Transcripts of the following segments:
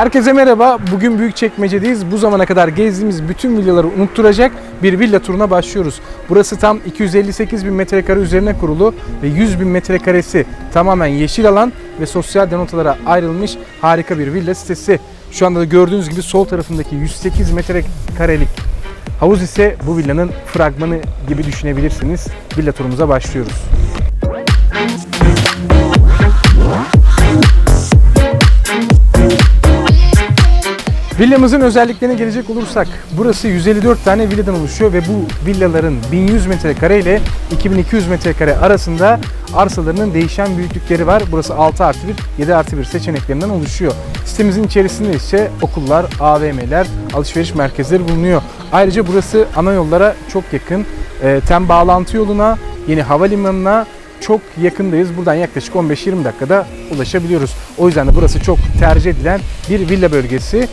Herkese merhaba. Bugün Büyükçekmece'deyiz. Bu zamana kadar gezdiğimiz bütün villaları unutturacak bir villa turuna başlıyoruz. Burası tam 258 bin metrekare üzerine kurulu ve 100 bin metrekaresi tamamen yeşil alan ve sosyal denotalara ayrılmış harika bir villa sitesi. Şu anda da gördüğünüz gibi sol tarafındaki 108 metrekarelik havuz ise bu villanın fragmanı gibi düşünebilirsiniz. Villa turumuza başlıyoruz. Villamızın özelliklerine gelecek olursak burası 154 tane villadan oluşuyor ve bu villaların 1100 metrekare ile 2200 metrekare arasında arsalarının değişen büyüklükleri var. Burası 6 artı 1, 7 artı 1 seçeneklerinden oluşuyor. Sitemizin içerisinde ise okullar, AVM'ler, alışveriş merkezleri bulunuyor. Ayrıca burası ana yollara çok yakın. E, tem bağlantı yoluna, yeni havalimanına çok yakındayız. Buradan yaklaşık 15-20 dakikada ulaşabiliyoruz. O yüzden de burası çok tercih edilen bir villa bölgesi.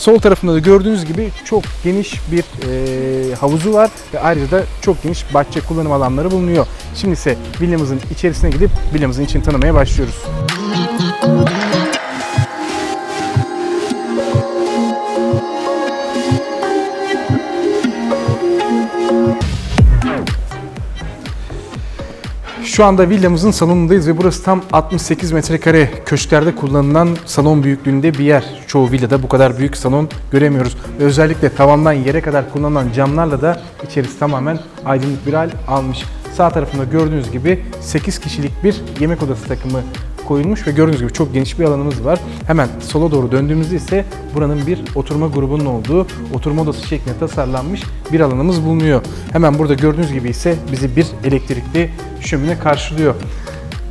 Sol tarafında da gördüğünüz gibi çok geniş bir e, havuzu var ve ayrıca da çok geniş bahçe kullanım alanları bulunuyor. Şimdi ise villamızın içerisine gidip villamızın içini tanımaya başlıyoruz. Şu anda villamızın salonundayız ve burası tam 68 metrekare köşklerde kullanılan salon büyüklüğünde bir yer. Çoğu villada bu kadar büyük salon göremiyoruz. Ve özellikle tavandan yere kadar kullanılan camlarla da içerisi tamamen aydınlık bir hal almış. Sağ tarafında gördüğünüz gibi 8 kişilik bir yemek odası takımı koyulmuş ve gördüğünüz gibi çok geniş bir alanımız var. Hemen sola doğru döndüğümüzde ise buranın bir oturma grubunun olduğu oturma odası şeklinde tasarlanmış bir alanımız bulunuyor. Hemen burada gördüğünüz gibi ise bizi bir elektrikli şömine karşılıyor.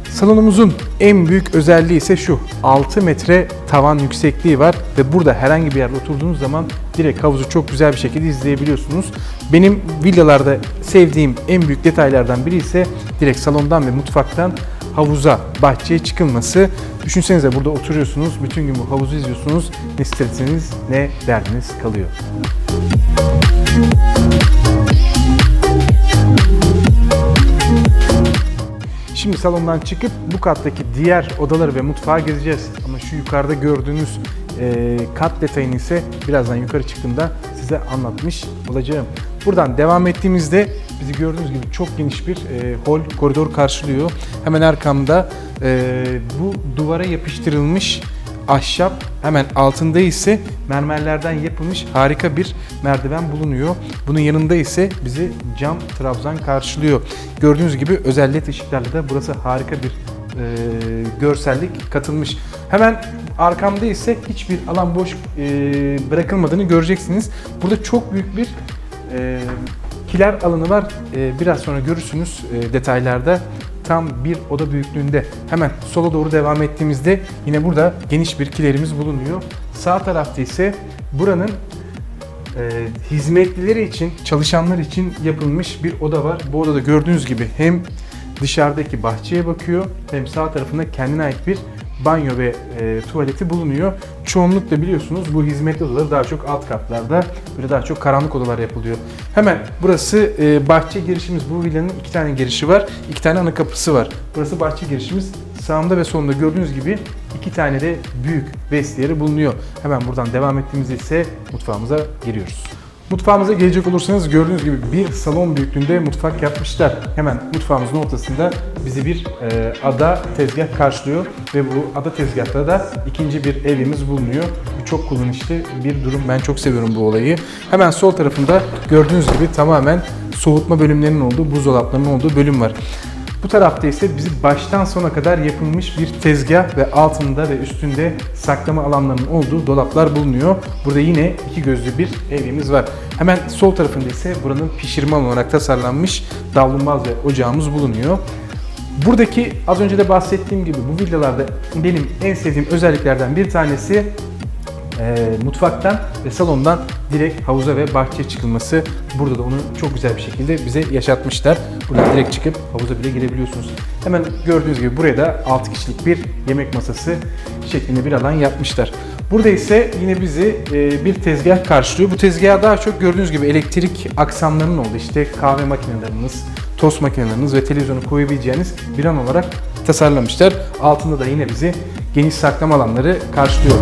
Salonumuzun en büyük özelliği ise şu. 6 metre tavan yüksekliği var ve burada herhangi bir yerde oturduğunuz zaman direkt havuzu çok güzel bir şekilde izleyebiliyorsunuz. Benim villalarda sevdiğim en büyük detaylardan biri ise direkt salondan ve mutfaktan havuza, bahçeye çıkılması. Düşünsenize burada oturuyorsunuz, bütün gün bu havuzu izliyorsunuz. Ne stresiniz ne derdiniz kalıyor. Şimdi salondan çıkıp bu kattaki diğer odaları ve mutfağı gezeceğiz. Ama şu yukarıda gördüğünüz e, kat detayını ise birazdan yukarı çıktığımda size anlatmış olacağım. Buradan devam ettiğimizde bizi gördüğünüz gibi çok geniş bir e, hol, koridor karşılıyor. Hemen arkamda e, bu duvara yapıştırılmış ahşap hemen altında ise mermerlerden yapılmış harika bir merdiven bulunuyor. Bunun yanında ise bizi cam trabzan karşılıyor. Gördüğünüz gibi özel led ışıklarla da burası harika bir e, görsellik katılmış. Hemen arkamda ise hiçbir alan boş e, bırakılmadığını göreceksiniz. Burada çok büyük bir e, kiler alanı var. E, biraz sonra görürsünüz e, detaylarda tam bir oda büyüklüğünde. Hemen sola doğru devam ettiğimizde yine burada geniş bir kilerimiz bulunuyor. Sağ tarafta ise buranın e, hizmetlileri için, çalışanlar için yapılmış bir oda var. Bu odada gördüğünüz gibi hem dışarıdaki bahçeye bakıyor hem sağ tarafında kendine ait bir banyo ve e, tuvaleti bulunuyor. Çoğunlukla biliyorsunuz bu hizmetli odalar daha çok alt katlarda böyle daha çok karanlık odalar yapılıyor. Hemen burası e, bahçe girişimiz. Bu villanın iki tane girişi var. iki tane ana kapısı var. Burası bahçe girişimiz. Sağımda ve solumda gördüğünüz gibi iki tane de büyük vestiyeri bulunuyor. Hemen buradan devam ettiğimizde ise mutfağımıza giriyoruz. Mutfağımıza gelecek olursanız gördüğünüz gibi bir salon büyüklüğünde mutfak yapmışlar. Hemen mutfağımızın ortasında bizi bir e, ada tezgah karşılıyor ve bu ada tezgahta da ikinci bir evimiz bulunuyor. Bu çok kullanışlı bir durum. Ben çok seviyorum bu olayı. Hemen sol tarafında gördüğünüz gibi tamamen soğutma bölümlerinin olduğu, buzdolaplarının olduğu bölüm var. Bu tarafta ise bizi baştan sona kadar yapılmış bir tezgah ve altında ve üstünde saklama alanlarının olduğu dolaplar bulunuyor. Burada yine iki gözlü bir evimiz var. Hemen sol tarafında ise buranın pişirme olarak tasarlanmış davlumbaz ve ocağımız bulunuyor. Buradaki az önce de bahsettiğim gibi bu villalarda benim en sevdiğim özelliklerden bir tanesi e, mutfaktan ve salondan direkt havuza ve bahçeye çıkılması. Burada da onu çok güzel bir şekilde bize yaşatmışlar. Buradan direkt çıkıp havuza bile girebiliyorsunuz. Hemen gördüğünüz gibi buraya da 6 kişilik bir yemek masası şeklinde bir alan yapmışlar. Burada ise yine bizi e, bir tezgah karşılıyor. Bu tezgaha daha çok gördüğünüz gibi elektrik aksamlarının olduğu işte kahve makineleriniz, tost makineleriniz ve televizyonu koyabileceğiniz bir an olarak tasarlamışlar. Altında da yine bizi geniş saklama alanları karşılıyor.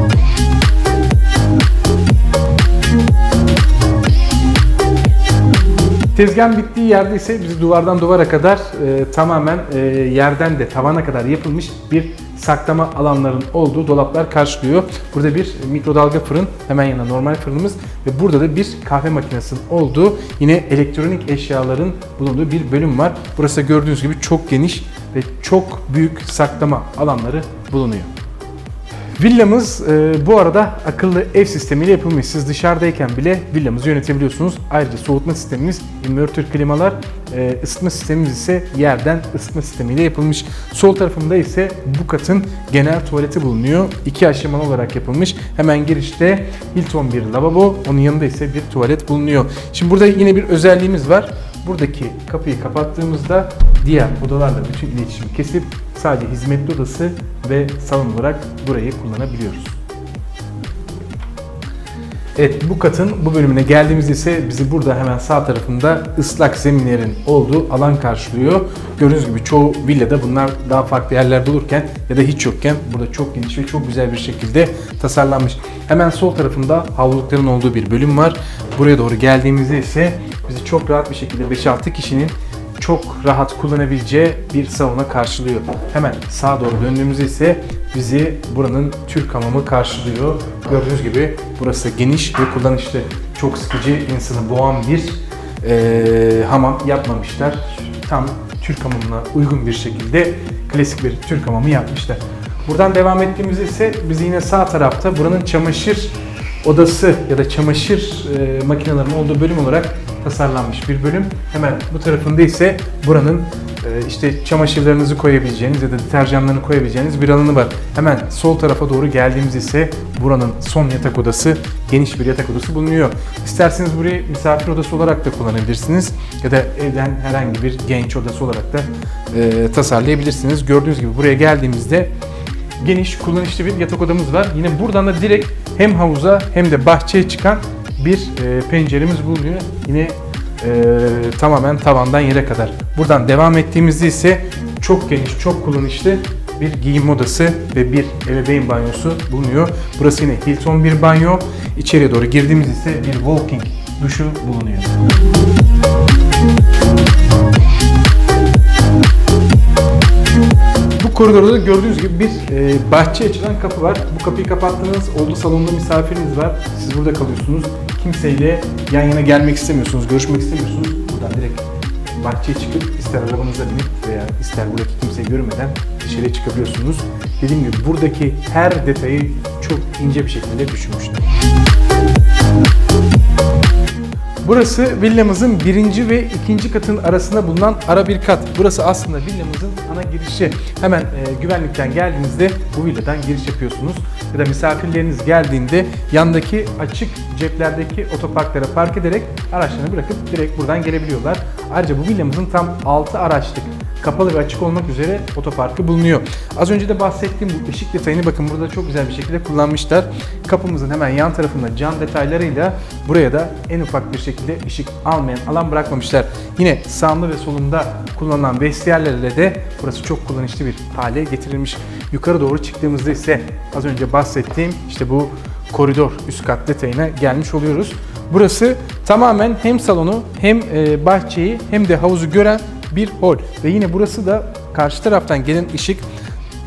Tezgahın bittiği yerde ise bizi duvardan duvara kadar e, tamamen e, yerden de tavana kadar yapılmış bir saklama alanların olduğu dolaplar karşılıyor. Burada bir mikrodalga fırın, hemen yanında normal fırınımız ve burada da bir kahve makinesinin olduğu yine elektronik eşyaların bulunduğu bir bölüm var. Burası gördüğünüz gibi çok geniş ve çok büyük saklama alanları bulunuyor. Villamız e, bu arada akıllı ev sistemiyle yapılmış. Siz dışarıdayken bile villamızı yönetebiliyorsunuz. Ayrıca soğutma sistemimiz invertör klimalar, e, ısıtma sistemimiz ise yerden ısıtma sistemiyle yapılmış. Sol tarafında ise bu katın genel tuvaleti bulunuyor. İki aşamalı olarak yapılmış. Hemen girişte Hilton bir lavabo, onun yanında ise bir tuvalet bulunuyor. Şimdi burada yine bir özelliğimiz var. Buradaki kapıyı kapattığımızda diğer odalarla bütün iletişimi kesip sadece hizmetli odası ve salon olarak burayı kullanabiliyoruz. Evet bu katın bu bölümüne geldiğimizde ise bizi burada hemen sağ tarafında ıslak zeminlerin olduğu alan karşılıyor. Gördüğünüz gibi çoğu villada bunlar daha farklı yerlerde olurken ya da hiç yokken burada çok geniş ve çok güzel bir şekilde tasarlanmış. Hemen sol tarafında havlulukların olduğu bir bölüm var. Buraya doğru geldiğimizde ise bizi çok rahat bir şekilde 5-6 kişinin çok rahat kullanabileceği bir salona karşılıyor. Hemen sağa doğru döndüğümüzde ise bizi buranın Türk hamamı karşılıyor. Gördüğünüz gibi burası geniş ve kullanışlı. Çok sıkıcı, insanı boğan bir eee, hamam yapmamışlar. Tam Türk hamamına uygun bir şekilde klasik bir Türk hamamı yapmışlar. Buradan devam ettiğimizde ise bizi yine sağ tarafta buranın çamaşır odası ya da çamaşır e, makinelerinin olduğu bölüm olarak tasarlanmış bir bölüm. Hemen bu tarafında ise buranın e, işte çamaşırlarınızı koyabileceğiniz ya da deterjanlarını koyabileceğiniz bir alanı var. Hemen sol tarafa doğru geldiğimiz ise buranın son yatak odası, geniş bir yatak odası bulunuyor. İsterseniz burayı misafir odası olarak da kullanabilirsiniz ya da evden herhangi bir genç odası olarak da e, tasarlayabilirsiniz. Gördüğünüz gibi buraya geldiğimizde geniş, kullanışlı bir yatak odamız var. Yine buradan da direkt hem havuza hem de bahçeye çıkan bir e, penceremiz bulunuyor. Yine e, tamamen tavandan yere kadar. Buradan devam ettiğimizde ise çok geniş, çok kullanışlı bir giyim odası ve bir ebeveyn banyosu bulunuyor. Burası yine Hilton bir banyo. İçeriye doğru girdiğimiz ise bir walking duşu bulunuyor. Koridorda da gördüğünüz gibi bir e, bahçeye açılan kapı var. Bu kapıyı kapattığınız oldu salonda misafiriniz var. Siz burada kalıyorsunuz. Kimseyle yan yana gelmek istemiyorsunuz, görüşmek istemiyorsunuz. Buradan direkt bahçeye çıkıp ister arabanıza binip veya ister buradaki kimseyi görmeden dışarıya çıkabiliyorsunuz. Dediğim gibi buradaki her detayı çok ince bir şekilde düşünmüşler. Burası villamızın birinci ve ikinci katın arasında bulunan ara bir kat. Burası aslında villamızın ana girişi. Hemen e, güvenlikten geldiğinizde bu villadan giriş yapıyorsunuz. Ya da misafirleriniz geldiğinde yandaki açık ceplerdeki otoparklara park ederek araçlarını bırakıp direkt buradan gelebiliyorlar. Ayrıca bu villamızın tam 6 araçlık kapalı ve açık olmak üzere otoparkı bulunuyor. Az önce de bahsettiğim bu ışık detayını bakın burada çok güzel bir şekilde kullanmışlar. Kapımızın hemen yan tarafında cam detaylarıyla buraya da en ufak bir şekilde ışık almayan alan bırakmamışlar. Yine sağında ve solunda kullanılan vestiyerlerle de burası çok kullanışlı bir hale getirilmiş. Yukarı doğru çıktığımızda ise az önce bahsettiğim işte bu koridor üst kat detayına gelmiş oluyoruz. Burası tamamen hem salonu hem e, bahçeyi hem de havuzu gören bir hol. Ve yine burası da karşı taraftan gelen ışık,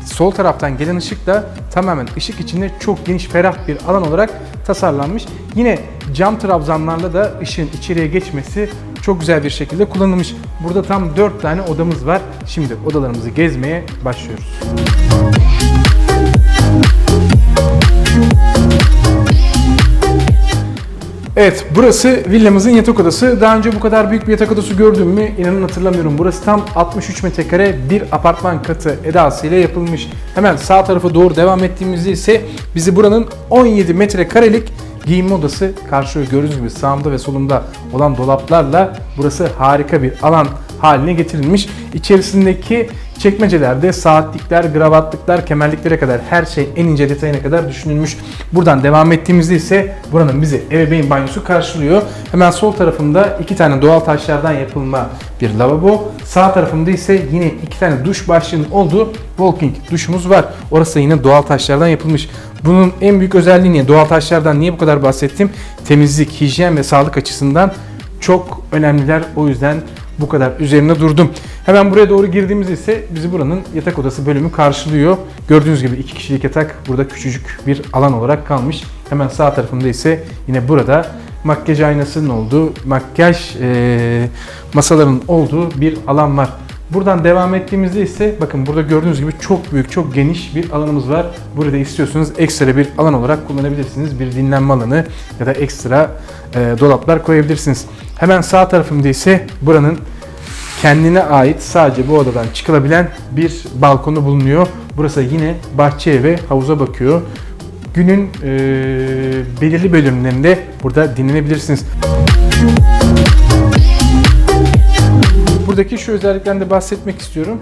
sol taraftan gelen ışık da tamamen ışık içinde çok geniş, ferah bir alan olarak tasarlanmış. Yine cam trabzanlarla da ışığın içeriye geçmesi çok güzel bir şekilde kullanılmış. Burada tam 4 tane odamız var. Şimdi odalarımızı gezmeye başlıyoruz. Evet, burası villamızın yatak odası. Daha önce bu kadar büyük bir yatak odası gördüm mü inanın hatırlamıyorum. Burası tam 63 metrekare bir apartman katı edasıyla yapılmış. Hemen sağ tarafa doğru devam ettiğimizde ise bizi buranın 17 metrekarelik giyinme odası karşılıyor. Gördüğünüz gibi sağımda ve solumda olan dolaplarla burası harika bir alan haline getirilmiş. İçerisindeki çekmecelerde saatlikler, gravatlıklar, kemerliklere kadar her şey en ince detayına kadar düşünülmüş. Buradan devam ettiğimizde ise buranın bizi ebeveyn banyosu karşılıyor. Hemen sol tarafında iki tane doğal taşlardan yapılma bir lavabo. Sağ tarafında ise yine iki tane duş başlığının olduğu walking duşumuz var. Orası yine doğal taşlardan yapılmış. Bunun en büyük özelliği ne? Doğal taşlardan niye bu kadar bahsettim? Temizlik, hijyen ve sağlık açısından çok önemliler. O yüzden bu kadar üzerine durdum. Hemen buraya doğru girdiğimizde ise bizi buranın yatak odası bölümü karşılıyor. Gördüğünüz gibi iki kişilik yatak burada küçücük bir alan olarak kalmış. Hemen sağ tarafında ise yine burada makyaj aynasının olduğu, makyaj eee, masaların olduğu bir alan var. Buradan devam ettiğimizde ise bakın burada gördüğünüz gibi çok büyük, çok geniş bir alanımız var. Burada istiyorsanız ekstra bir alan olarak kullanabilirsiniz. Bir dinlenme alanı ya da ekstra e, dolaplar koyabilirsiniz. Hemen sağ tarafımda ise buranın kendine ait sadece bu odadan çıkılabilen bir balkonu bulunuyor. Burası yine bahçeye ve havuza bakıyor. Günün e, belirli bölümlerinde burada dinlenebilirsiniz. Buradaki şu özellikten de bahsetmek istiyorum.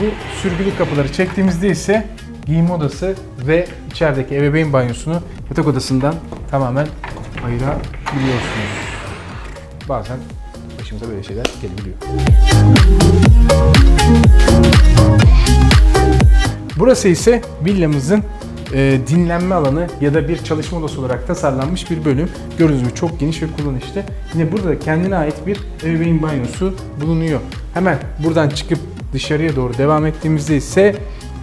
Bu sürgülü kapıları çektiğimizde ise giyinme odası ve içerideki ebeveyn banyosunu yatak odasından tamamen ayırabiliyorsunuz. Bazen başımıza böyle şeyler gelebiliyor. Burası ise villamızın e, dinlenme alanı ya da bir çalışma odası olarak tasarlanmış bir bölüm. Gördüğünüz gibi çok geniş ve kullanışlı. Yine burada kendine ait bir ebeveyn banyosu bulunuyor. Hemen buradan çıkıp dışarıya doğru devam ettiğimizde ise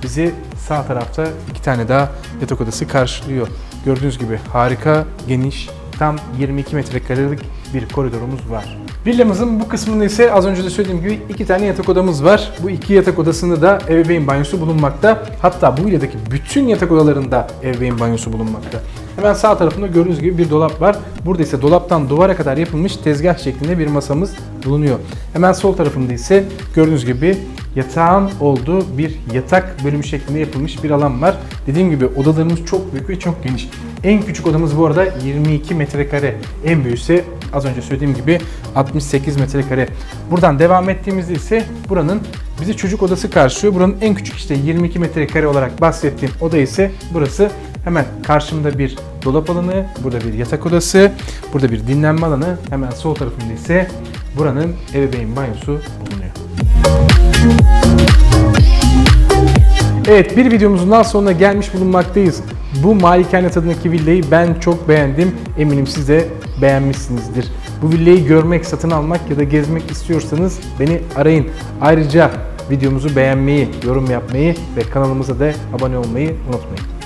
bizi sağ tarafta iki tane daha yatak odası karşılıyor. Gördüğünüz gibi harika, geniş, tam 22 metrekarelik bir koridorumuz var. Villamızın bu kısmında ise az önce de söylediğim gibi iki tane yatak odamız var. Bu iki yatak odasında da ebeveyn banyosu bulunmakta. Hatta bu villadaki bütün yatak odalarında ebeveyn banyosu bulunmakta. Hemen sağ tarafında gördüğünüz gibi bir dolap var. Burada ise dolaptan duvara kadar yapılmış tezgah şeklinde bir masamız bulunuyor. Hemen sol tarafında ise gördüğünüz gibi yatağın olduğu bir yatak bölümü şeklinde yapılmış bir alan var. Dediğim gibi odalarımız çok büyük ve çok geniş. En küçük odamız bu arada 22 metrekare. En büyüğü ise az önce söylediğim gibi 68 metrekare. Buradan devam ettiğimizde ise buranın bizi çocuk odası karşılıyor. Buranın en küçük işte 22 metrekare olarak bahsettiğim oda ise burası. Hemen karşımda bir dolap alanı, burada bir yatak odası, burada bir dinlenme alanı. Hemen sol tarafında ise buranın ebeveyn banyosu bulunuyor. Evet bir videomuzun daha sonuna gelmiş bulunmaktayız. Bu malikane tadındaki villayı ben çok beğendim. Eminim siz de beğenmişsinizdir. Bu villayı görmek, satın almak ya da gezmek istiyorsanız beni arayın. Ayrıca videomuzu beğenmeyi, yorum yapmayı ve kanalımıza da abone olmayı unutmayın.